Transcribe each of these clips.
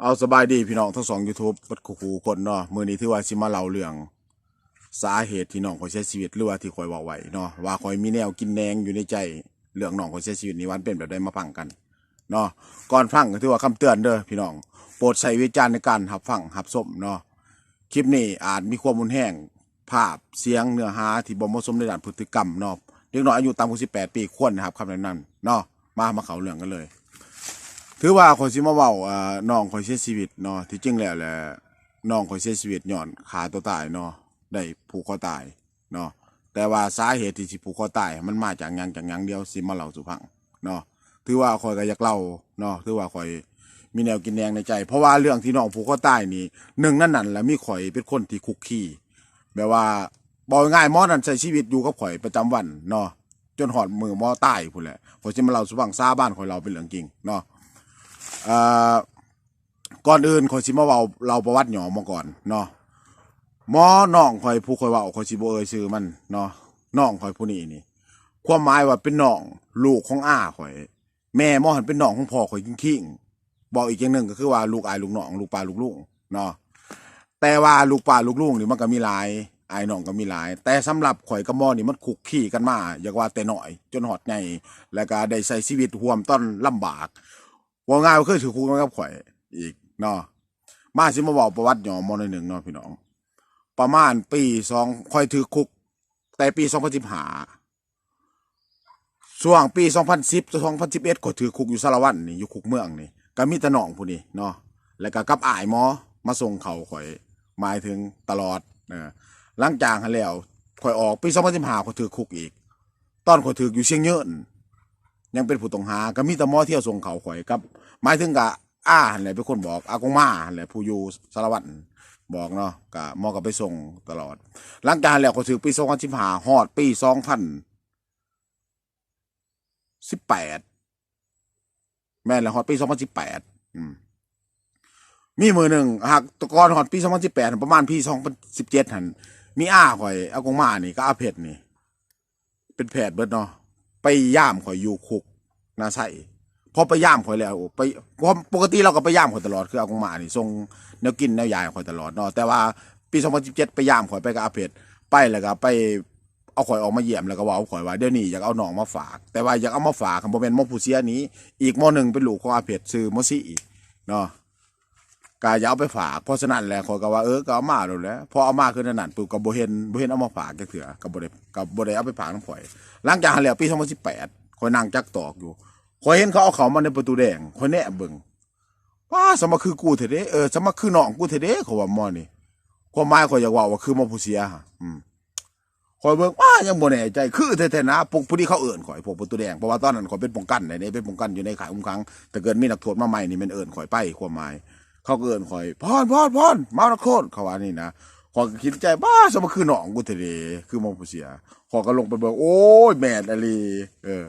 เอาสบายดีพี่น้องทั้งสอง YouTube บัดคูคูคนเนาะมือนี้ถือว่าสิมาเล่าเรื่องสาเหตุที่น้องขอยเสียชีวิตหรือว่าที่ขอยว้าไว้เนาะว่าขอยมีแนวกินแนงอยู่ในใจเรื่องน้องขอยเสียชีวิตนี้วันเป็นแบบใดมาฟังกันเนาะก่อนฟังก็ถือว่าคำเตือนเด้อพี่น้องโปรดใช้วิจารณ์ในการรับฟังรับชมเนาะคลิปนี้อาจมีความมุนแห้งภาพเสียงเนื้อหาที่บ่เหมาะสมในด้านพฤติกรรมเนาะเด็กน้อยอายุต่ำกว่า18 ปีควรนะครับคำแนะนำเนาะมามาเขาเรื่องกันเลย ถือว่าข่อยสิมาเว้าอ่าน้องข่อยเสียชีวิตเนาะที่จริงแล้วแหละน้องข่อยเสียชีวิตย้อนขาตัวตายเนาะได้ผูกคอตายเนาะแต่ว่าสาเหตุที่สิผูกคอตายมันมาจากหยังจากหยังเดียวสิมาเล่าสู่ฟังเนาะถือว่าข่อยก็อยากเล่าเนาะถือว่าข่อยมีแนวกินแนงในใจ เพราะว่าเรื่องที่น้องผูกคอตายนี่หนึ่งนั่นนั่นแหละมีข่อยเป็นคนที่คุกคีแบบว่าบอกง่ายมอนั่นใช้ชีวิตอยู่กับข่อยประจำวันเนาะจนหอดมือมอตายพุ่นแหละข่อยสิมาเล่าสู่ฟังซาบ้านข่อยเราเป็นเรื่องจริงเนาะ อ่อก่อนอื่นข่อยสิมาเว้าเราประวัติหยอมาก่อนเนาะหมอน้องข่อยผู้ข่อยเว้าข่อยสิบ่เอ่ยชื่อมันเนาะน้องข่อยผู้นี้นี่ ความหมายว่าเป็นน้องลูกของอ้าข่อย แม่หมอหันเป็นน้องของพ่อข่อยจริงๆบอกอีกอย่างหนึ่งก็คือว่าลูกอายลูกน้องลูกปลาลูกลุงเนาะแต่ว่าลูกปลาลูกลุงนี่มันก็มีหลายอายน้องก็มีหลาย แต่สำหรับข่อยกับมอนี่มันคุกคีกันมา อยากว่าแต่น้อย จนหอดใหญ่แล้วก็ได้ใช้ชีวิตร่วมต้นลำบาก ว่าง่ายก็คือถือคุกมากับข่อย อีกเนาะมาสิมาบอกประวัติหยอมอนอยหนึ่งเนาะพี่น้อง ประมาณปีสองข่อยถือคุก แต่ปีสองพันสิบห้าช่วงปีสองพันสิบสองพันสิบเอ็ดข่อยถือคุกอยู่สารวัตรนี่อยู่คุกเมืองนี่ก็มีตะหนองผู้นี้เนาะแล้วก็กับอายหมอมาส่งเขาข่อยหมายถึงตลอดเออหลังจากหันแล้วข่อยออกปีสองพันสิบห้าข่อยถือคุกอีก ตอนข่อยถืออยู่เชียงเยิน ยังเป็นผู้ต้องหาก็มีแต่หมอเที่ยวส่งเขาข่อยกับหมายถึงกะอ้าหันแหละเป็นคนบอกอากงมาหันแหละผู้อยู่สารวัตรบอกเนาะกะหมอก็ไปส่งตลอดหลังจากแล้วก็ถึงปีสองพันสิบห้าฮอดปีสองพันสิบแปดแม่นแล้วฮอดปีสองพันสิบแปดมีมือหนึ่งหากตะกอนฮอดปีสองพันสิบแปดประมาณปีสองพันสิบเจ็ดหันมีอ้าข่อยอากงมานี่ก็อาเพชรนี่ เป็นแพทย์เบิดเนาะไปย่ามข่อยอยู่คุก นาใส่พอไปย่ามข่อยแล้วไปเพราะปกติเราก็ไปย่ามข่อยตลอดคือเอากงมานี่ส่งแนวกินแนวยายข่อยตลอดเนาะแต่ว่าปี2017ไปย่ามข่อยไปกับอาเพชรไปแล้วก็ไปเอาข่อยออกมาเยี่ยมแล้วก็ว่าข่อยว่าเดี๋ยวนี้อยากเอาหนองมาฝาก แต่ว่าอยากเอามาฝากคำบ่แม่นหมอผู้เสียนี้ อีกมอหนึ่งเป็นลูกของอาเพชรซื้อมอซี่อีกเนาะก็อย่าเอาไปฝากเพราะฉะนั้นแหละข่อยก็ว่าเออก็เอามาแล้วแหล้วพอเอามาคือนั่นนั่นปุ๊บก็บ่เห็นบ่เห็นเอามาฝากจักเถื่อก็บ่ได้ก็บ่ได้เอาไปฝากน้ำข่อยหลังจากหันแล้วปี2018ข่ อยนั่งจักตอกอยู่ข่อยเห็นเขาเอาเขามาในประตูแดงข่อยแนะเบิ่งว้าสมมาคือกูเถอะเด้เออสมมาคือน้องกูเถอะเด้เขาว่ามอนี่ความหมายข่อยอยากว่าว่าคือมอผู้เสียฮะอืมข่อยเบิ่งว้ายังบ่แน่ใจคือแท้ๆนะพวกผู้ที่เขาเอิ้นข่อยพวกประตูแดงเพราะว่าตอนนั้นข่อยเป็นป้องกันได้เป็นป้องกันอยู่ในขายอุ้มขังแต่เกิดมีนักโทษมาใหม่นี่มันเอิ้นข่อยไปความหมาย เขาเอิ้นข่อยพรพรพรมานักโทษเขาว่านี่นะขอยคิดใจบ้าสมมาคือหนองกูเถอะเด้คือมอผู้เสียขอยก็ลงไปเบิ่งโอ้ยแมนอะไรเออ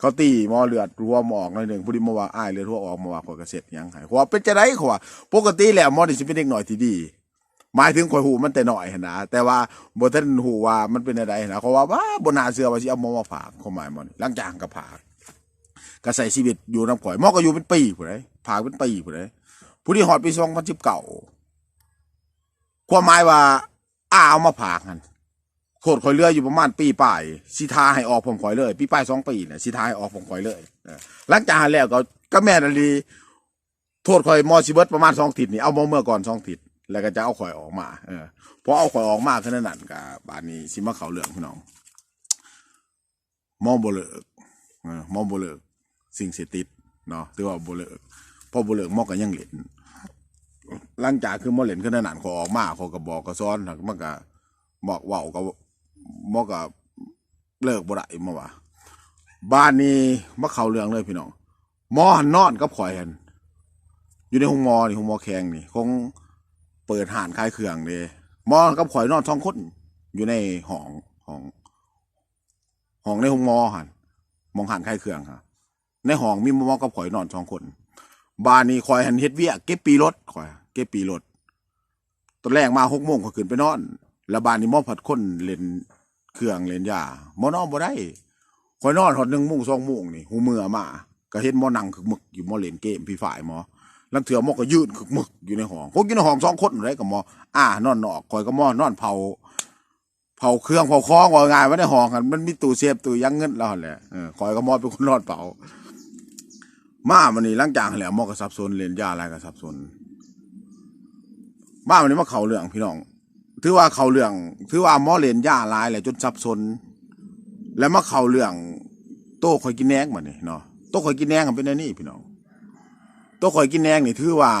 เขาตีมอเลือดรัวหมออกหน่อยหนึ่งผู้ที่มาว่าอ้ายเลือดรัวออกมาว่าข่อยก็เสร็จยังไงขว่าเป็นจะได้ขว่าปกติแล้วมอนี่สิเป็นเด็กหน่อยที่ดีหมายถึงข่อยหูมันแต่หน่อยหั้นนะแต่ว่าบ่ทันหูว่ามันเป็นอะไรนะเขาว่าว่าบนาเชื่อว่าสิเอามอมาฝากความหมายมอนี่หลังจางกก็ผากก็ใส่ชีวิตอยู่นำข่อยมอก็อยู่เป็นปีผู้ใดผากเป็นปีผู้ใดผู้ที่ฮอดปี2019ความหมายว่าอ้าเอามาผากหั่น โคตรข่อยเรืออยู่ประมาณปีป่ายสิทาให้ออกผมข่อยเลยปีป่ายสองปีเนี่ยสิทาให้ออกผมข่อยเลยหลังจากแล้วก็ก็แม่นอลีโทษข่อยมอสิเบิร์ตประมาณสองทิศนี่เอามาเมื่อก่อนสองทิศแล้วก็จะเอาข่อยออกมาเออพอเอาข่อยออกมาขนาดนั้นกับบานนี้สิมาเขาเรื่องพี่น้องมองบ่เลิกมองบ่เลิกสิ่งเสพติดเนาะถือว่าบ่เลิกพอบ่เลิกมอก็ยังเล่นหลังจากคือมอเล่นขนาดนั้นขอยออกมาขอยก็บอกก็ซ้อนมันก็บอกว้าก็ หมอก็เลิกบ่ได้มาว่าบ้านนี้มาเข้าเรื่องเลยพี่น้องหมอหันนอนกับข่อยหันอยู่ในห้องหมอนี่ห้องหมอแข็งนี่คงเปิดห่านขายเครื่องเด้หมอกับข่อยนอนท้องคนอยู่ในห้องห้องห้องในห้องหมอหันมองห่านขายเครื่องค่ะในห้องมีหมอกับข่อยนอนสองคนบ้านนี้ข่อยหันเฮ็ดเวียกเก็บปีรถข่อยเก็บปีรถตอนแรกมาหกโมงข่อยขึ้นไปนอนแล้วบ้านนี้หมอผัดคนเล่น เครื่องเล่นยาหมอนอนบ่ได้คอยนอนหอดหนึ่งโมงสองโมงนี่หูเมื่อมาก็เห็นหมอนั่งคือมึกอยู่หมอเล่นเกมพี่ฝ่ายหมอลังเถื่อหมอก็ยืนคึกมึกอยู่ในห้องพวกอยู่ในห้องสองคนไรกับหมออ่านอนนอกคอยก็หมอนอนเผาเผาเครื่องเผาคล้องว่าง่ายไว้ในห้องกันมันมีตู้เซฟตู้ยังเงินแล้วหั่นแหละคอยก็หมอเป็นคนนอนเผามามันนี่ลังจากหั่นแหล้วหมอก็สับสนเรียนยาอะไรก็สับสนมาวันนี้มาเขาเรื่องพี่น้อง ถือว่าเขาเรื่องถือว่าหมอเรียนยาหลายแหละจนสับสน แล้วมาเขาเรื่องโต้คอยกินแนงมาเนี่ยเนาะโต้คอยกินแนงเป็นอันนี้พี่น้องโต้คอยกินแนงนี่ถือว่า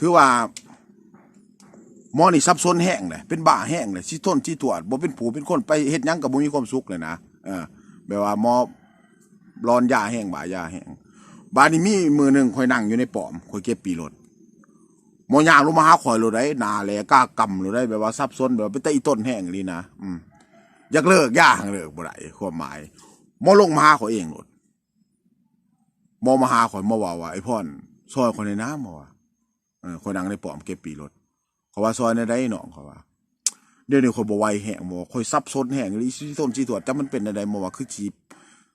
ถือว่าหมอนี่ซับซ้อนแห้งเลยเป็นบ้าแห้งเลยสิทนสิตรวจบ่เป็นผูเป็นคนไปเฮ็ดยังกับบ่มีความสุขเลยนะเออแบบว่าหมอร้อนยาแห้งบ่ายาแห้งบาดนี้มีมือหนึ่งคอยนั่งอยู่ในปอมคอยเก็บปีรถ มอย่างลงมาหาข่อยรถได้หนาแหลกล้ากำรถได้แบบว่าซับซ้อนแบบว่าเป็นตะอีต้นแห้งนี่นะอืมอยากเลิกย่าหังเลิกบ่ได้ความหมายมอลงมาหาเขาเองโลดมอมาหาข่อยมาว่าว่าไอ้พ่อนซอยคนในน้ำมาว่าเออคนนั่งในปอมเก็บปีรถเขาว่าซอยในได้น้องเขาว่าเดี๋ยวนี้คนบ่ไหวแห้งบ่ค่อยซับซ้อนแห้งอีสิต้นสิตรวจแต่มันเป็นอะไรมาว่าคือสิ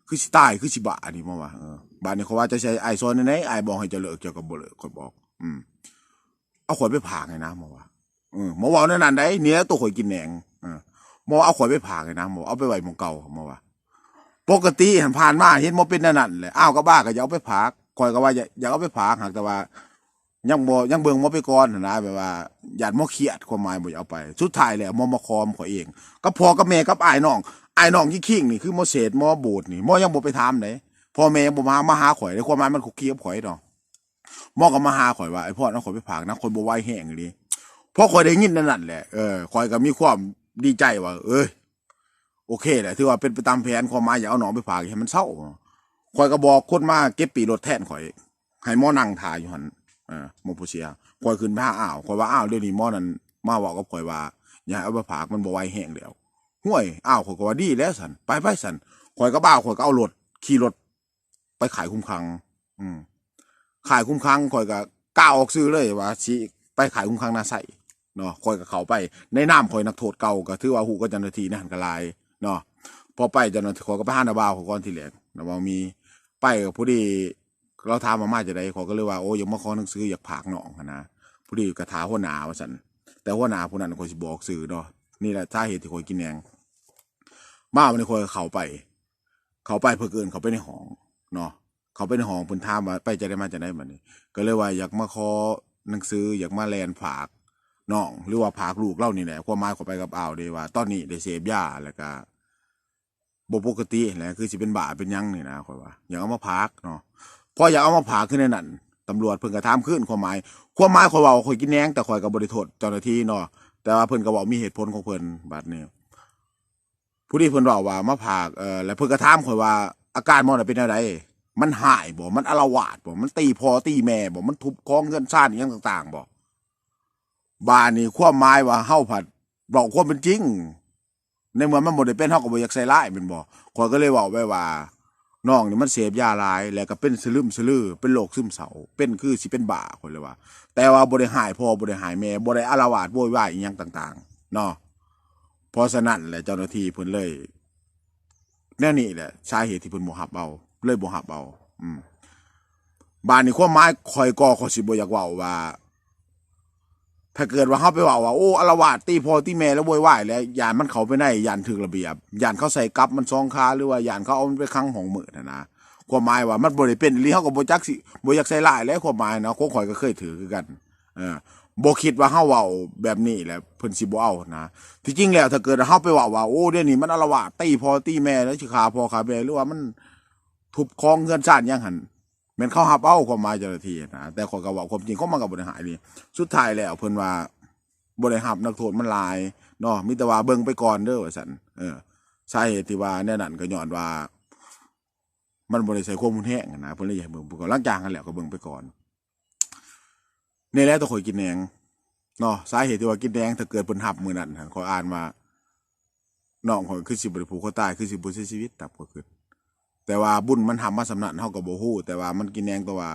คือสิตายคือสิบานี่มาว่าเออบาดนี้เขาว่าจะใช้ไอซอยในไหนไอบอกให้เจะเลิกเกี่ยวกับบ่เลิกข่อยบอก อืม เอาข่อยไปผ่าไงนะมาว่าเออหมอว่าในนั้นได้เนี่ยตัวข่อยกินแหนงเออหมอเอาข่อยไปผ่าเลยนะหมอเอาไปไว้หมองเก่าหมอว่า ปกติหันผ่านมาเห็นหมอเป็นนั่นนั่นเลยอ้าวก็บ้าก็อย่าเอาไปผ่าข่อยก็ว่าอย่าอย่าเอาไปผ่าหากแต่ว่า ยังบ่ยังเบิ่งหมอไปก่อนนะแบบว่าญาติหมอเครียดความหมายบ่อยาเอาไป สุดท้ายแล้วหมอมาคอมข่อยเอง ก็พอกับแม่กับอ้ายน้องอ้ายน้องยี่ขิงนี่คือหมอเศษหมอโบดนี่หมอยังบ่ไปถามเลยพ่อแม่ยังบ่มามาหาข่อยเลยความหมายมันคุกคีกับข่อยดอก หมอก็มาหาข่อยว่าไอ้พ่อเอาข่อยไปผ่านะคนบ่ไหวแห้งเลยพอข่อยได้ยินนั่นแหละเออข่อยก็มีความดีใจว่า เอ้ยโอเคแหละถือว่าเป็นไปตามแผนความหมายอย่าเอาหนองไปฝากให้มันเศร้าข่อยก็บอกคนมาเก็บปีรถแทนข่อยให้หมอนั่งถ่ายอยู่หันเออมอผู้เชียข่อยขึ้นไปหาอ้าวข่อยว่าอ้าวเดี๋ยวนี้หมอนั้นมาบอกกับข่อยว่า อย่าเอาไปฝากมันบ่ไหวแห้งแล้วห่วยอ้าวข่อยก็ว่าดีแล้วสันไปไปสันข่อยก็บ้าข่อยก็เอารถขี่รถไปขายคุ้มคลัง อืม ขายคุ้มคลังข่อยก็กล้าออกซื้อเลยว่าสิไปขายคุ้มคลังนาใสเนาะคอยกับเขาไปในน้ำคอยนักโทษเก่าก็ถือว่าหูก็เจ้าหน้าที่นะหันกลายเนาะพอไปเจ้าหน้าที่ขอยก็ไปห้านาบาวของก่อนที่แหลกนาบาวมีไปกับผู้ดีเราถามมามาจะได้ขอยก็เลยว่าโอ้ยังมาขอหนังสืออยากผากหนองหั้นนะผู้ดีกระถาหัวหนาว่าสันแต่หัวหนาผู้นั้นคอยสิบอกสื่อเนาะนี่แหละสาเหตุที่คอยกินแหนงมาวันนี้คอยเขาไป เขาไปเพื่อเกินเขาไปในห้องเนาะ เขาไปในห้องเพิ่นถามว่าไปจะได้มาจะได้บัดนี้ ก็เลยว่าอยากมาขอหนังสืออยากมาแลนฝากน้องหรือว่าผากลูกเล่านี่แหละความหมายเขอไปกับอ่าวเดว่า ตอนนี้ได้เสพยาแล้วก็บ่ปกติแหละคือสิเป็นบ้าเป็นหยังนี่นะข่อยว่าอยากเอามาพักเนาะพออยากเอามาผากขึ้นในนั้นตำรวจเพิ่นก็ถามขึ้นความหมาย ความหมายข่อยเว่าข่อยกินแหนงแต่ข่อยก็บ่ได้โทษเจ้าหน้าที่เนาะแต่ว่าเพิ่นก็บอกมีเหตุผลของเพิ่นบัดนี้ผู้ที่เพิ่นเว้าว่ามาผากเอ่อแล้วเพิ่นก็ถามข่อยว่าอาการมันนะเป็นอะไร มันหายบ่ มันอาละวาดบ่ มันตีพ่อตีแม่บ่ มันทุบของเงินซ่านอหยังต่างๆบ่บ้านนี่ความหมายว่าเฮาผัดบอกความเป็นจริง ในเมื่อมันบ่ได้เป็นเฮาก็บ่อยากใส่ร้ายแม่นบ่ข่อยก็เลยเว้าไว้ว่าน้องนี่มันเสพยาหลาย แล้วก็เป็นสลึมสลือ เป็นโรคซึมเศร้าเป็นคือสิเป็นบ้าข่อยเลยว่า แต่ว่าบ่ได้หายพ่อบ่ได้หายแม่บ่ได้อาละวาดโวยวายอีหยังต่างๆเนาะเพราะฉะนั้นแหละเจ้าหน้าที่เพิ่นเลยแน่นี่แหละสาเหตุที่เพิ่นบ่รับเอา เลยบ่รับเอา อืมบ้านนี่ความหมายข่อยก็ข่อยสิบ่อยากเว้าว่า ถ้าเกิดว่าเขาไปว่าว่าโอ้อารวาสตีพ่อตีแม่แล้วโวยวายแล้วยานมันเขาไปไหนยานถึงระเบียบยานเขาใส่กับมันซองคาหรือว่ายานเขาเอามันไปขังของมือนะนะความหมายว่ามันบริเป็นหรือเขาก็บ่จักสิบ่อยากใส่ลายแล้วความหมายเนาะโคข่อยก็เคยถือคือกันเออบ่คิดว่าเฮาเว้าแบบนี้แหละเพิ่นสิบ่เอานะที่จริงแล้วถ้าเกิดเฮาไปเว่าว่าโอ้เดี๋ยวนี้มันอารวาสตีพ่อตีแม่แล้วสิขาพ่อขาแม่หรือว่ามัน ทุบคลองเงินชาติยังหันแม่นเขาหับเอาความหมายเจ้าหน้าที่นะแต่ขอยก็เว้าความจริงเขามันก็บ่ได้หายนี่สุดท้ายแล้วเพิ่นว่าบริหับนักโทษมันลายเนาะมิต่ว่าเบิ่งไปก่อนเด้อว่าซั่นเออสาเหตุที่ว่าแน่นั่นก็ย้อนว่า มันบ่ได้ใส่ความรุนแรงนะเพิ่นเลยอยากเบิ่งไปก่อนหลังจากนั้นแล้วก็เบิ่งไปก่อนนี่แหละตัวข่อยกินแหนงเนาะสาเหตุที่ว่ากินแหนงถ้าเกิดเพิ่นหับมือนั่นขอยอ่านว่าน้องข่อยคือสิบ่ได้ผูกคอตายคือสิบ่เสียชีวิตตับก็คือ แต่ว่าบุญมันทำมาสำนักเฮาก็บ่ฮู้แต่ว่ามันกินแหนงตัวว่า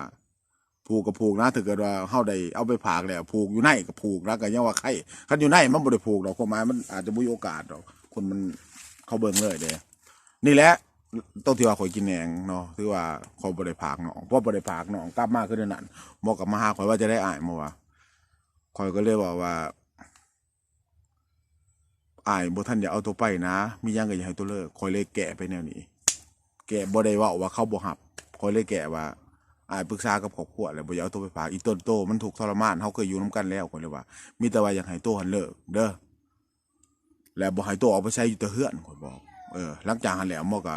ผูกกับผูกนะถ้าเกิดว่าเฮาได้เอาไปผากแล้วผูกอยู่ในกับผูกแล้วก็ยังว่าไข่คันอยู่ในมันบ่ได้ผูกดอกความหมายมันอาจจะบ่มีโอกาสดอกคนมันเขาเบิ่งเลยเด้นี่แหละต้องที่ว่าข่อยกินแหนงเนาะที่ว่าข่อยบ่ได้พากน้องเพราะบ่ได้พากน้องกลับมาคือนนั้นหมอกับมาหาข่อยว่าจะได้อายมาว่าข่อยก็เลยบอกว่าอายบ่ทันอย่าเอาตัวไปนะ มียังก็อย่าให้ตัวเลิกข่อยเลยแกะไปแนวนี้ แกบ่ได้ว่าว่าเขาบ่หับข่อยเลยแกว่าอายปรึกษากับครอบครัวแล้วบ่อยากเอาตัวไปพากอีต้นโตมันถูกทรมานเฮาเคยอยู่นํกันแล้วข่อยเลยว่า มีแต่ว่าอยากให้โตหันเลิกเด้อแล้วบ่ให้โตออกไปใช้อยู่แต่เฮือนข่อยบอกเออหลังจากหันแล้วหมอก็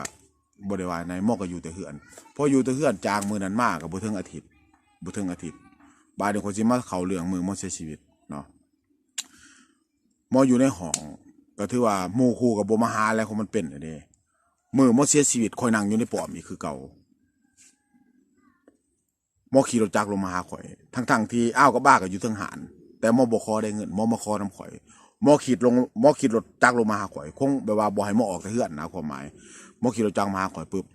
บ่ได้ว่าในหมอก็อยู่แต่เฮือนพออยู่แต่เฮือนจางมือนั้นมากก็บ่ถึงอาทิตย์บ่ถึงอาทิตย์บาดนี้คนสิมาเข้าเรื่องมือหมอเสียชีวิตเนาะหมออยู่ในห้องก็ถือว่าหมู่คู่กับบ่มาหาแล้วของมันเป็นอันนี้ มือมอเสียชีวิตคอยนั่งอยู่ในปอมอีกคือเก่ามอขี่รถจักรลงมาหาข่อย ทั้งๆที่อ้าวกับบ้าก็อยู่เทั้งหารแต่มอบ่ขอได้เงินมอมาขอนำข่อยมอขีดลงมอขีดรถจักรลงมาหาข่อย คงแบบว่าบ่ให้มอออกแต่เฮือนนะความหมายมอขีดรถจักรมาหาข่อยปุ๊บ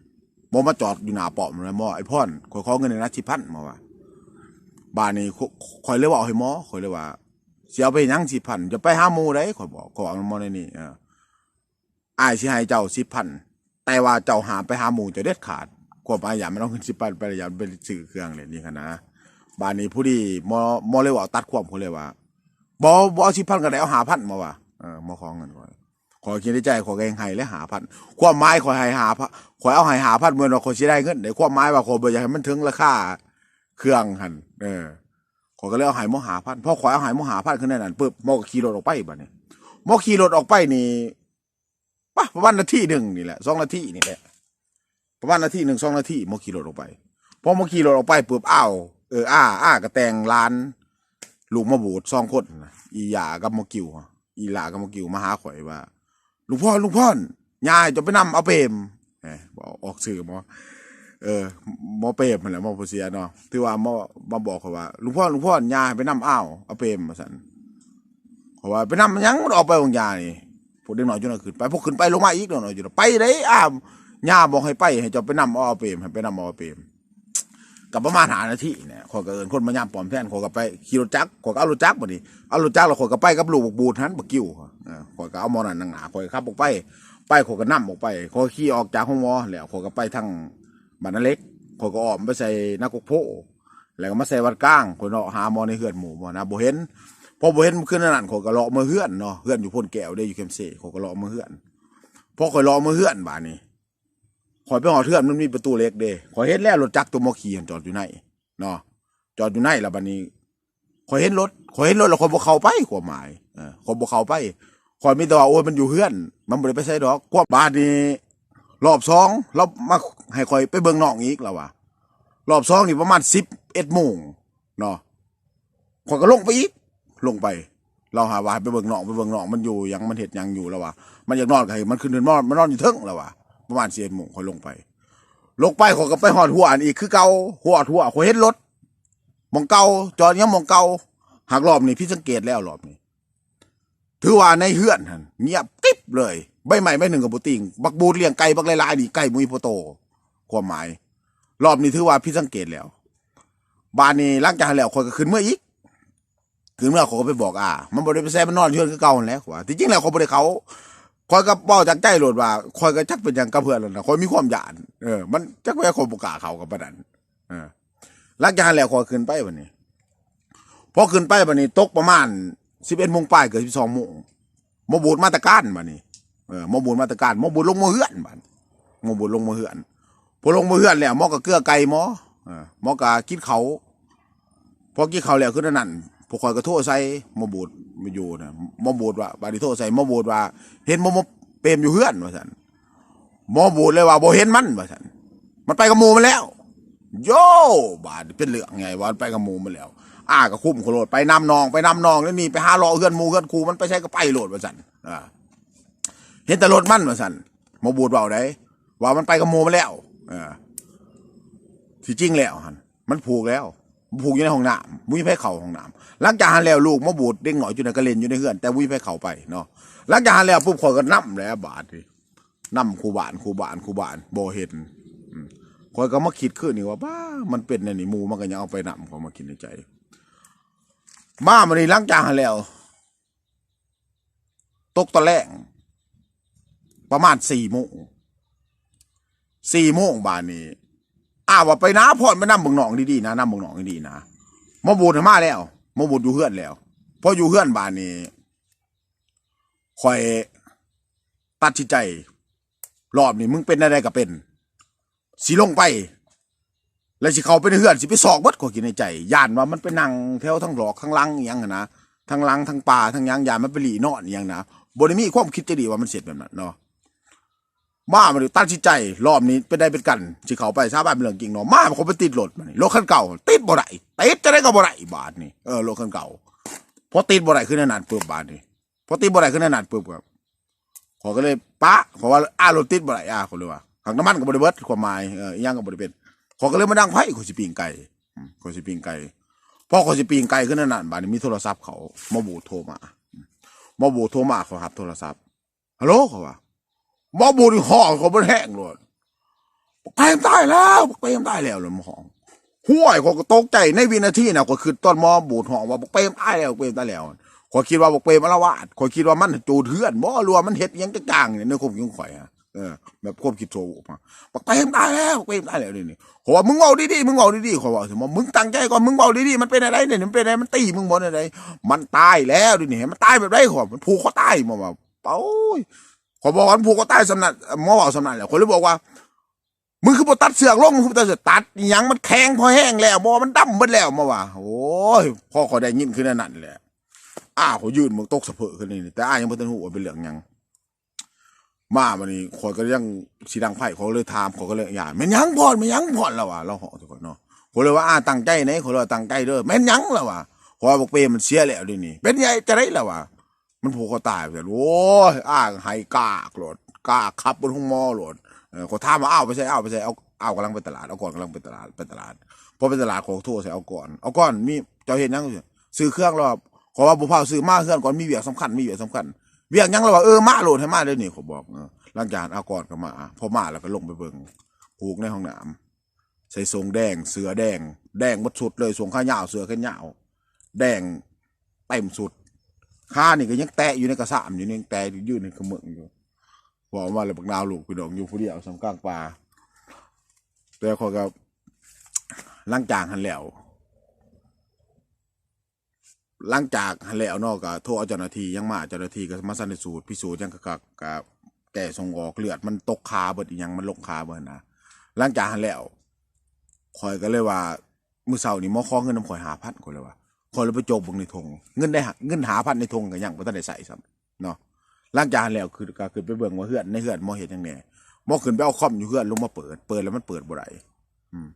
มอมาจอดอยู่หน้าป้อมเลยมอไอ้พ่อนข่อยขอเงินในนาทีพันมาว่าบ้านนี้ข่อยเลยว่าเอาให้มอข่อยเลยว่าเสียไปยังสิพันจะไปห้าหมู่ได้ข่อยบอกขอเอามอในนี่เอออ้ายสิให้เจ้าสิพัน แต่ว่าเจ้าหาไปหาหมู่จะเด็ดขาดความหมายอย่ามันต้องเงินสิพันไปอยาไปซื้อเครื่องเลยนี่ค่ะนะบ้านนี้ผู้ดีมอมอเลยว่าตัดความเขาเลยว่าบอบอสิพันก็ได้เอาหาพันมาว่ะเออมาของเงินก่อนขอคิดในใจขอแกงไห้และหาพันความหมายขอให้หาพันขอเอาให้หาพันเมื่อเราขอสิได้เงินในความหมายว่าขอบ่อยากให้มันถึงราคาเครื่องหันเออขอก็เลยเอาหายมหาพันพอขอเอาหายมหาพันขึ้นในนั้นปุ๊บมอก็ขี่รถออกไปบัดนี้มอขี่รถออกไปนี่ ปะประมาณนาทีหนึ่งนี่แหละสองนาทีนี่แหละประมาณนาทีหนึ่งสองนาทีมอขี่รถออกไปพอมอขี่รถออกไปเปุ๊บอ้าวเอออ้าอ้ากระแตงร้าน ลูกมาบูดสองคนอีหยากับโมกิวอีหลากับโมกิวมาหาข่อยว่าลุงพ่อลุงพ่อยายจะไปนำเอาเปรมเอ้ยบอกออกสื่อหมอเออหมอเปรมมันแหละมอผู้เสียเนาะที่ว่ามอมาบอกเขาว่าลุงพ่อลุงพ่อยายไปนำอ้าวเอาเปรมมาสันเขาว่าไปนำมันยังมันออกไปของยานี่ พวกเด็กหน่อยจนเอาขึ้นไปพวกขึ้นไปลงมาอีกเด็กหน่อยจนไปเลยอ้าวย่าบอกให้ไปให้เจ้าไปนำเอาเอาเปรมให้ไปนำเอาเอาเปรมกับประมาณหานาทีเนี่ยขอยก็เอินคนมายามปลอมแทนขอยก็ไปขี่รถจักรขอยก็เอารถจักรมาดิเอารถจักรแล้วขอยก็ไปกับลูกบกบูดหันบักกิ้วเออขอยก็เอามอนันนังหนาขอยก็ขับออกไป ไปขอยก็นั่ออกไปขอยขี่ออกจากห้องหมอแล้วขอยก็ไปทางบ้านนาเล็กขอยก็ออกไปใส่นักกกโพแล้วก็มาใส่วัดกลางขอยเนาะหาหมอในเฮือนหมู่บ่นะบ่เห็น พอบ่เห็นมันขึ้นนั่นขอยก็เลาะมาเฮือนเนาะเฮือนอยู่พ่นแก้วได้อยู่เข็มเสขอยก็เลาะมาเฮือนพอขอยเลาะมาเฮือนบาดนี้ข่อยไปหอเทือนมันมีประตูเล็กเด้ข่อยเห็นแล้วรถจักรตัวมอขี่หั่นจอดอยู่ในเนาะจอดอยู่ในแล้วบัดนี้ข่อยเห็นรถข่อยเห็นรถแล้วข่อยบ่เข้าไปความหมายเออข่อยบ่เข้าไปข่อยมีแต่ว่าโอ้ยมันอยู่เฮือน มันบ่ได้ไปใส่ดอกกว่าบาดนี้รอบสองเรามาให้ขอยไปเบิ่งน้องอีกแล้ววะรอบสองนี่ประมาณ11โมงเนาะข่อยก็ลงไปอีก ลงไป เราหาว่าให้ไปเบิ่งน้องไปเบิ่งน้องมันอยู่ยังมันเฮ็ดยังอยู่แล้ววะมันอยากนอนก็ให้มันขึ้นนอนมันนอนอยู่เทิงแล้ววะประมาณสิเอ็ดโมงค่อยลงไป ลงไปขอยก็ไปหอดหัวอันอีกคือเก่าหัวหัวข่อยเห็นรถมองเก่าจอดยังหมองเก่าหากรอบนี้พี่สังเกตแล้วรอบนี้ถือว่าในเฮือนหันเงียบกิ๊บเลยใบใหม่ใบหนึ่งกับบุติงบักบูดเลี้ยงไก่บักลายๆนี่ไก่มุยโพโต ความหมาย รอบนี้ถือว่าพี่สังเกตแล้วบ้านนี้หลังจานแล้วข่อยก็ขึ้นเมื่ออีก ขึ้นเมื่อเขาก็ไปบอกอ่ามันบ่ได้ไปแซ่มันนอนอยู่เฮือคือเก่าแล้วว่าที่จริงแล้วเขาบ่ได้เขาคอยก็บอกจากใจโหลดว่าคอยก็จักเป็นอย่างกับเพื่อนแล้วนะคอยมีความหยานเออ มันจักแม่คนบุกล้าเขากับประดันเออลักยานแล้วคอยขึ้นไปวันนี้พอขึ้นไปวันนี้ตกประมาณสิบเอ็ดโมงปลายเกือบสิบสองโมงโมบูดมาตรการวันนี้เออโมบูดมาตรการโมบูดลงมือเฮือนบันโมบูดลงมือเฮือนพอลงมือเฮือนแล้วมอก็เกลือไก่มอเออมอก็กินเขาพอกินเขาแล้วขึ้นนั่น พวกคอยก็โทษใส่โมบูดมาอยู่นะโมบูดว่าบาดีโทษใส่โมบูดว่า เห็นโมมเปรมอยู่เฮือนว่าสันมอบูดเลยว่าโบเห็นมันว่าสันมันไปกับหมูมันแล้ว โย่บาดเป็นเรื่องไงว่ามันไปกับหมูมันแล้วอ้าก็คุ้มขโลดไปนำนองไปนำนองแล้วนี่ไปหารอเฮือนหมูเฮือนครูมันไปใช้ก็ไปโหลดว่าสันอ่าเห็นแต่รถมันว่าสันมอบูดเบาได้ว่ามันไปกับหมูมันแล้วอ่าที่จริงแล้วหันมันผูกแล้ว ผูกอยู่ในห้องน้ำมุ้ยไผเข่าห้องน้ำหลังจากหันแล้วลูกมาบูดเด้งหน่อยอยู่ในกระเลนอยู่ในเฮือน แต่มุ้ยไผเข่าไปเนาะหลังจากนั้นแล้วปุ๊บข่อยก็นั่มแล้วบาทดินั่มครูบานครูบานครูบานโบเห็นข่อยก็มาคิดขึ้นนี่ว่าบ้ามันเป็นในนี่หมูมันก็ยังเอาไปนำเขามาคิดในใจมามันนี่หลังจากนั้นแล้ว ตกตะแลงประมาณสี่โมงสี่โมงบานนี้ อ้าวว่าไปนะพอดไปนั่งบังหนองดีๆนะนั่งบังหนองดีๆนะมาบูดมาแล้วมาบูดอยู่เฮือนแล้วพออยู่เฮือนบ้านนี้คอยตัดสินใจ รอบนี้มึงเป็นอะไรก็เป็นสิลงไป แล้วสิเขาไปในเฮือนสิไปสอกเบิดขอยกินในใจย่านว่ามันไปนั่งแถวทั้งหลอกทั้งลังอหยังนะทั้งลังทั้งป่าทั้งยังยานมันไปหลีนอนอหยังนะบ่ได้มีความคิดจะดีว่ามันเสร็จแบบนั้นเนาะ มามันตัดสินใจรอบนี้เป็นได้เป็นกันสิเขาไปชาวบ้านเป็นเรื่องจริงเนาะมามันเขาไปติดรถมันนี่รถคันเก่า ติดบ่ได้ติดจะได้ก็บ่ได้บาทนี่เออรถคันเก่าพอติดบ่ได้ขึ้นในนั้นปึ๊บบาทนี่พอติดบ่ได้ขึ้นในนั้นปึ๊บครับขอก็เลยปะขอว่าอารถติดบ่ได้อะขอยเลยว่าหักน้ำมันก็บ่ได้เบิดความหมายเอออีหยังก็บ่ได้เป็นขอก็เลยมาดังไผขอสิปิงไก่ขอสิปิงไก่พอขอสิปิงไก่ขึ้นนั่นนะบาดนี้มีโทรศัพท์เขามาบูโทรมามาบูโทรมาเขารับโทรศัพท์ฮัลโหลเขาว่า มาบูนี่ห้องเขาบ่แห้งโลดบอกเปตายแล้วบอกเปตายแล้วเลยมห้องห้วยเขาก็ตกใจในวินาทีน่ะก็คือตอนมอบูดห้องว่าบอกเปรมตายแล้วเปรมตายแล้วขอยคิดว่าบอกเปรมอารวาสขอยคิดว่ามันจูเทือนบ่รัวามันเฮ็ดยังจังๆเนี่ยในความคิดของข่อยอะเออแบบความคิดโซมาบอกเปรมตายแล้วบอกเปรมตายแล้วนี่นี่ขอยว่ามึงเว้าดีๆมึงเว้าดีๆขอยว่าสิมึงตั้งใจก่อนมึงเว้าดีๆมันเป็นอะไรเนี่ยมันเป็นอะไรมันตีมึงบ่ได้ไดมันตายแล้วดินี่มันตายแบบไรขอยมันผูกคอตายมาว่าเป้าขอบอกว่ามันผูกคอตายสำนักหมอเว้าสำนักแล้วขอยเลยบอกว่ามึงคือบ่ตัดเสือกลงมึงคือบ่ตัดเสือกตัดยังมันแข็งพอแห้งแล้วบ่มันดำเบิดแล้วมาว่าโอ้ยพ่อขอได้ยินขึ้นนั่นแหละอ้าเขายืนมึงตกสะเพอขึ้นนี่แต่อ้ายังบ่ทันหูว่าเป็นเรื่องยังมาวันนี้ข่อยก็ยังสีดังไผ่เขาเลยถามเขาก็เลยอย่าแม่นยังพอดแม่นยังพอดแล้วว่ะเราเหาะทุกคนเนาะเขาเลยว่าอ้าตั้งใจไหนเขาเลยว่าตั้งใจเด้อแม่นยังแล้วว่ะเพราะว่าบอกเปมมันเสียแล้วดินี่เป็นไงจะได้แล้วว่ะ มันผูกคอตายไปแล้วโอ้ยอ้าให้กากโหลดกากขับบนห้องมอโหลดเออเขาถามาอ้าวไปใช่อ้าวไปใช่เอาอ้าวกำลังไปตลาดเอาก่อนกำลังไปตลาดไปตลาดพอไปตลาดของโทรใส่เอาก่อนเอาก่อนมีเจ้าเห็นยังซื้อเครื่องรอบขอว่าบุพเพาซื้อมาเพื่อนก่อนมีเวียกสำคัญมีเวียกสำคัญเวียกยังเราว่าเออมาโหลดให้มาเลยนี่เขาบอกเออหลังจากนั้นเอาก่อนก็มาพอมาแล้วก็ลงไปเบิ่งผูกในห้องน้ำใส่ทรงแดงเสือแดง แดงหมดสุดเลยทรงข้ายาวเสือข้ายาวแดงเต็มสุด ข้านี่ก็ยังแตะอยู่ในกระสามอยู่นี่ยังแตะอยู่ยืนในกระเมืองอยู่บอกว่าเลยบักนาวลูกพี่ดองอยู่ผู้เดียวสำกลางป่าแต่เขาก็หลังจากหันแล้วหลังจากหันแล้วนอกก็โทรเอาเจ้าหน้าที่ยังมาเจ้าหน้าที่ก็มาสันนิษฐานพิสูจน์ยังกะกะกะแก่ส่งออกเลือดมันตกคาเบิดอีหยังมันลงคาเบิดนะหลังจากหันแล้วคอยก็เลยว่ามือเช้านี่มอขอเงินน้ำข่อยหาพันคนเลยว่า คอยเลยไปโจกบิ่งในธงเงินได้เงินหาพันในธงก็ยังบ่ทันได้ใส่ซ้ำเนาะหลังจานแล้วคือก็ขึ้นไปเบิ่งว่าเฮือนในเฮือนมอเฮ็ดจังไดหมอขึ้นไปเอาคอมอยู่เฮือนลงมาเปิด เปิดแล้วมันเปิดบ่ได้อืม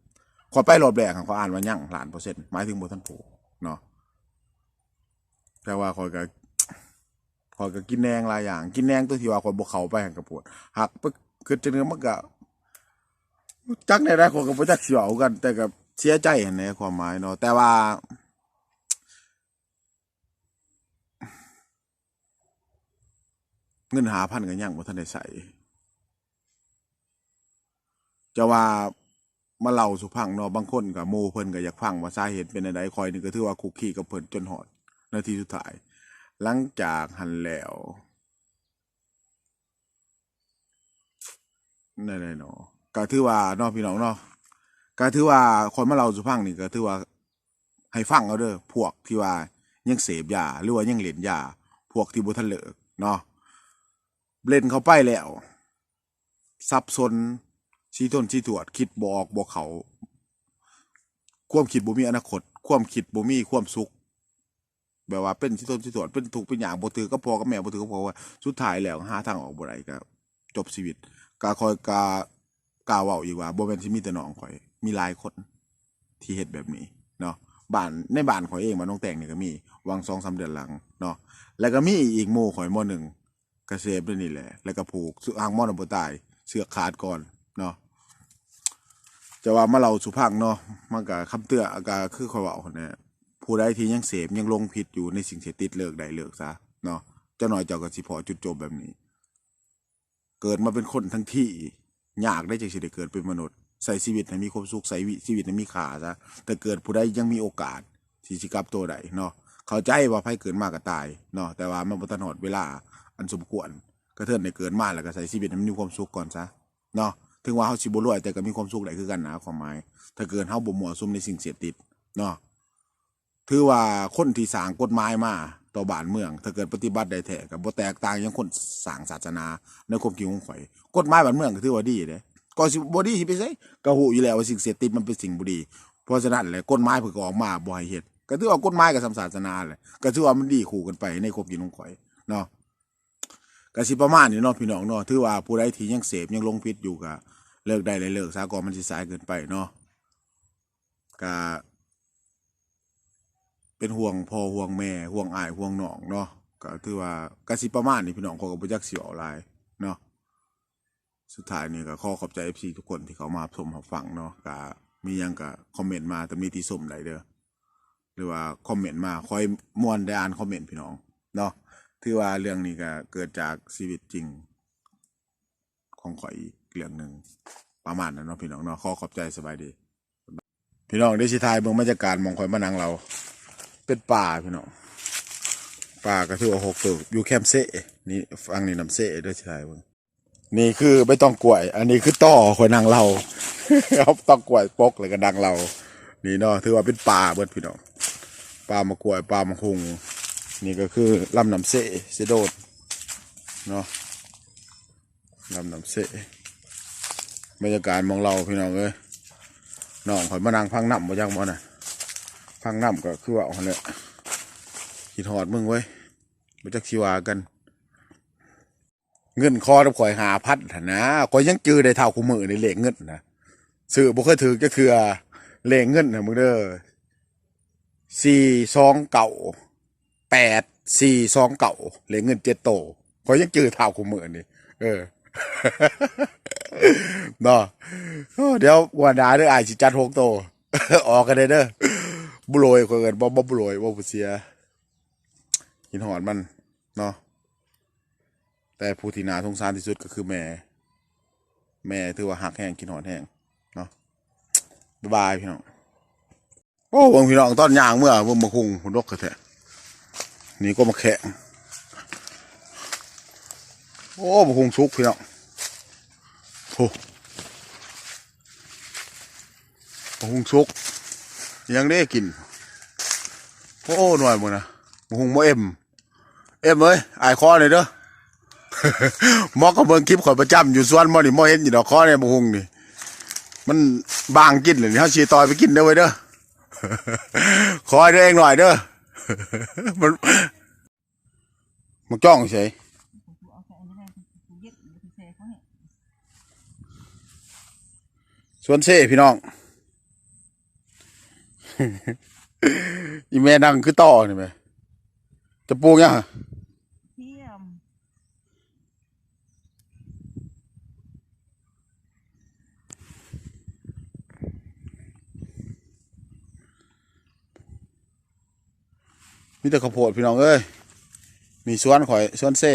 ขอไปรอบแรกเขาอ่านว่ายั่งหลานเปอร์เซ็นต์หมายถึงบ่ทันผูกเนาะแต่ว่าคอยก็คอยก็กินแหนงหลายอย่าง กินแหนงตัวที่ว่าคอยบกเขาไปหันกระปวดหักไปคือจะเนื้อมันก็จักในได้คนก็บ่จักสิเว้ากัน แต่ก็เสียใจหันในความหมายเนาะแต่ว่า เงินหาพันกันยังบ่ทันได้ใส่จะว่ามาเล่าสุพังเนาะบางคนกับโมเพิ่นก็อยากฟังว่าสาเหตุเป็นอะไรคอยนี่ก็ถือว่าคุกคีกับเพิ่นจนหอดนาทีสุดท้าย หลังจากหันแล้วนั่นเนาะก็ถือว่าเนาะพี่น้องเนาะก็ถือว่าคนมาเราสุพังนี่ก็ถือว่า ให้ฟังเอาเด้อพวกที่ว่ายังเสพยาหรือว่ายังเล่นยาพวกที่บ่ทันเลิกเนาะ เล่นเข้าไปแล้วสับสนชี้ต้นชี้ตรวจคิดบออกบอกเขา ความคิดบ่มีอนาคต ความคิดบ่มีความสุข แบบว่าเป็นที่ต้นที่ตรวจเป็นถูกเป็นอย่างบ่ถือก็พอกับแม่บ่ถือก็พอว่าสุดท้ายแล้วหาทางออกบ่ได้ก็จบชีวิตก็คอยกากล่าวเว้าอีกว่าบ่แม่นสิมีแต่น้องข่อย มีหลายคนที่เฮ็ดแบบนี้เนาะบ้านในบ้านข่อยเองบ้านน้องแต่งนี่ก็มีวาง2-3เดือนหลังเนาะแล้วก็มีอีกหมู่ข่อยหมู่หนึ่ง ก็เสพด้วยนี่แหละ แล้วก็ผูกสุอ่างมอนำบ่ตายเสือกขาดก่อนเนาะจะว่ามาเราสุพังเนาะมันก็คำเตือนก็คือข่อยเว้าเนี่ยผู้ใดที่ยังเสพยังลงผิดอยู่ในสิ่งเสพติดเลิกได้เลิกซะเนาะเจ้าหน่อยเจ้าก็สิพอจุดจบแบบนี้ เกิดมาเป็นคนทั้งที่ยากได้จังสิได้เกิดเป็นมนุษย์ใส่ชีวิตให้มีความสุขใส่ชีวิตให้มีค่าซะแต่เกิดผู้ใดยังมีโอกาสที่สิกลับตัวใดเนาะเข้าใจว่าไผเกิดมากก็ตายเนาะแต่ว่ามันบ่ทันฮอดเวลา อันสมควรก็เทินได้เกิดมาแล้วก็ใส่ชีวิตให้มันมีความสุขก่อนซะเนาะถึงว่าเฮาสิบ่รวยแต่ก็มีความสุขได้คือกันนะความหมาย ถ้าเกิดเฮาบ่มั่วซุมในสิ่งเสพติดเนาะถือว่าคนที่สร้างกฎหมายมาต่อบ้านเมือง ถ้าเกิดปฏิบัติได้แท้ก็บ่แตกต่างยังคนสร้างศาสนาในความคิดของข่อยกฎหมายบ้านเมืองก็ถือว่าดีเด้ก็สิบ่ดีสิไปไสก็ฮู้อยู่แล้วว่าสิ่งเสพติดมันเป็นสิ่งบ่ดีเพราะฉะนั้นแหละกฎหมายเพิ่นก็ออกมาบ่ให้เฮ็ดก็ถือว่ากฎหมายกับศาสนาแหละก็ถือว่ามันดีคู่กันไปในความคิดของข่อยเนาะ ก็สิประมาณนี้เนาะพี่น้องเนาะถือว่าผู้ใดที่ยังเสพยังลงผิดอยู่ก็เลิกได้เลยเลิกซะก่อนมันสิสายเกินไปเนาะก็เป็นห่วงพ่อห่วงแม่ห่วงอายห่วงน้องเนาะก็ถือว่าก็สิประมาณนี้พี่น้องขาก็บ่จักสิเอาหลายเนาะสุดท้ายนี่ก็ขอขอบใจ FC ทุกคนที่เขามาชมรับฟังเนาะก็มียังก็คอมเมนต์มาตำหนิที่ชมได้เด้อหรือว่าคอมเมนต์มาคอยม่วนได้อ่านคอมเมนต์พี่น้องเนาะ ถือว่าเรื่องนี้ก็เกิดจากชีวิตจริง ของข่อยอีกเรื่องหนึ่งประมาณนั้นเนาะพี่น้องเนาะขอขอบใจสบายดี พี่น้องได้ชิทายเบิ่งบรรยากาศมองข่อยมานังเรา เป็นป่าพี่น้องป่าก็ถือว่าหกตัวอยู่แคมเซ่นี่ฟังนี่น้ำเซ่ด้วยชิทายเบิ่งนี่คือไม่ต้องกล้วย อันนี้คือต่อข่อยนางเราเอาต้องกล้วยปกเลยก็ดังเรา นี่เนาะถือว่าเป็นป่าเบิดพี่น้องป่ามากล้วยป่ามาคุง นี่ก็คือลำน้ำเสเสโดดเนาะลำน้ำเสบรรยากาศมองเราพี่น้องเอ้ยน้องขอยมานั่งพังน้ำมาจังบ่น่ะพังน้ำก็คือว่าเอาเลยคิดหอดมึงไว้ยบ่จักชีวากัน เงินคอกับข่อยหาพัดนะข่อยยังจือได้เท่าคู่มือในเหล็กเงินนะซื้อบ่เคยถือก็คือเลขเงินนะมึงเด้อสี่สองเก่า แปดสี่สองเก่าเหลขเงินเจ็ดโตขอยยังจือเท่าคุมมือนี่เออเนาะโอ้เดี๋ยววันดาเด้ออายสิจัดหกโตออกกันเด้อบุโรยคนเกินบ่บ่บุโรยบ่ผู้เสียหินหอดมันเนาะแต่ผู้ที่นาสงสารที่สุดก็คือแม่ แม่ถือว่าหักแห้งกินหอดแห้งเนาะบ๊ายบายพี่น้องโอ้เบิ่งพี่น้องตอนย่างเมื่อเบิ่งมาคุงหุ่นรกแท้ๆ นี่ก็มาแข่งโอ้มาคุงชุกพี่น้องโอ้มาคุงชุกยังได้กิน โอ้หน่อยมึงนะมาคุงโมเอ็ม เอ็มเอ้ยไอคอเลยเด้อมอก็เบิงคลิปข่อยประจำอยู่ส่วนมอนี่มอเห็นอยู่ดอกคอเนี่ยมาคุงนี่ มันบางกินเลยเขาชีตอยไปกินเด้อไว้เด้อคอยเด้อเองหน่อยเด้อ มันมันจ้องเฉยสวนเซ่พี่น้อง อีแม่นั่งคือต่อนี่ไหมจะปลูกยัง เทียม มีแต่ข้าวโพดพี่น้องเอ้ยมีสวนข่อยสวนเซ่